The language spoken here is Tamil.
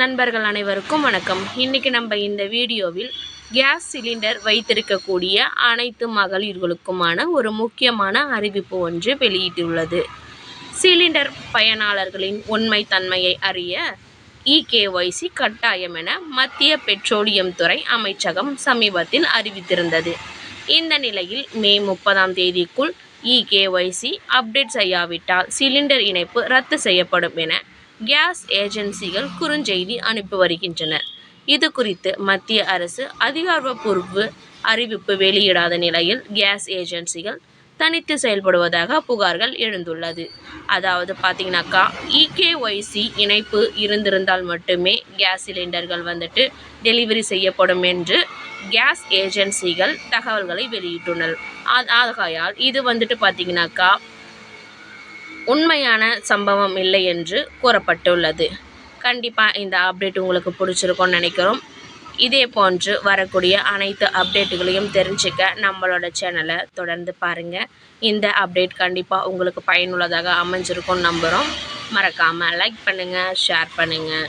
நண்பர்கள் அனைவருக்கும் வணக்கம். இன்றைக்கி நம்ம இந்த வீடியோவில் கேஸ் சிலிண்டர் வைத்திருக்கக்கூடிய அனைத்து மகளிர்களுக்குமான ஒரு முக்கியமான அறிவிப்பு ஒன்று வெளியிட்டுள்ளது. சிலிண்டர் பயனாளர்களின் உண்மை தன்மையை அறிய இகேஒய்சி கட்டாயம் என மத்திய பெட்ரோலியம் துறை அமைச்சகம் சமீபத்தில் அறிவித்திருந்தது. இந்த நிலையில் மே முப்பதாம் தேதிக்குள் இகேஒய்சி அப்டேட் செய்யாவிட்டால் சிலிண்டர் இணைப்பு ரத்து செய்யப்படும் என கேஸ் ஏஜென்சிகள் குறுஞ்செய்தி அனுப்பி வருகின்றன இது குறித்து மத்திய அரசு அதிகாரப்பூர்வ அறிவிப்பு வெளியிடாத நிலையில் கேஸ் ஏஜென்சிகள் தனித்து செயல்படுவதாக புகார்கள் எழுந்துள்ளது. அதாவது பார்த்தீங்கன்னாக்கா இகேஒய்சி இணைப்பு இருந்திருந்தால் மட்டுமே கேஸ் சிலிண்டர்கள் வந்துட்டு டெலிவரி செய்யப்படும் என்று கேஸ் ஏஜென்சிகள் தகவல்களை வெளியிட்டுள்ளனர். ஆகையால் இது வந்துட்டு பார்த்தீங்கன்னாக்கா உண்மையான சம்பவம் இல்லை என்று கூறப்பட்டுள்ளது. கண்டிப்பாக இந்த அப்டேட் உங்களுக்கு பிடிச்சிருக்கும்னு நினைக்கிறோம். இதே போன்று வரக்கூடிய அனைத்து அப்டேட்டுகளையும் தெரிஞ்சுக்க நம்மளோட சேனலை தொடர்ந்து பாருங்கள் இந்த அப்டேட் கண்டிப்பாக உங்களுக்கு பயனுள்ளதாக அமைஞ்சிருக்கும்னு நம்புகிறோம் மறக்காமல் லைக் பண்ணுங்கள் ஷேர் பண்ணுங்கள்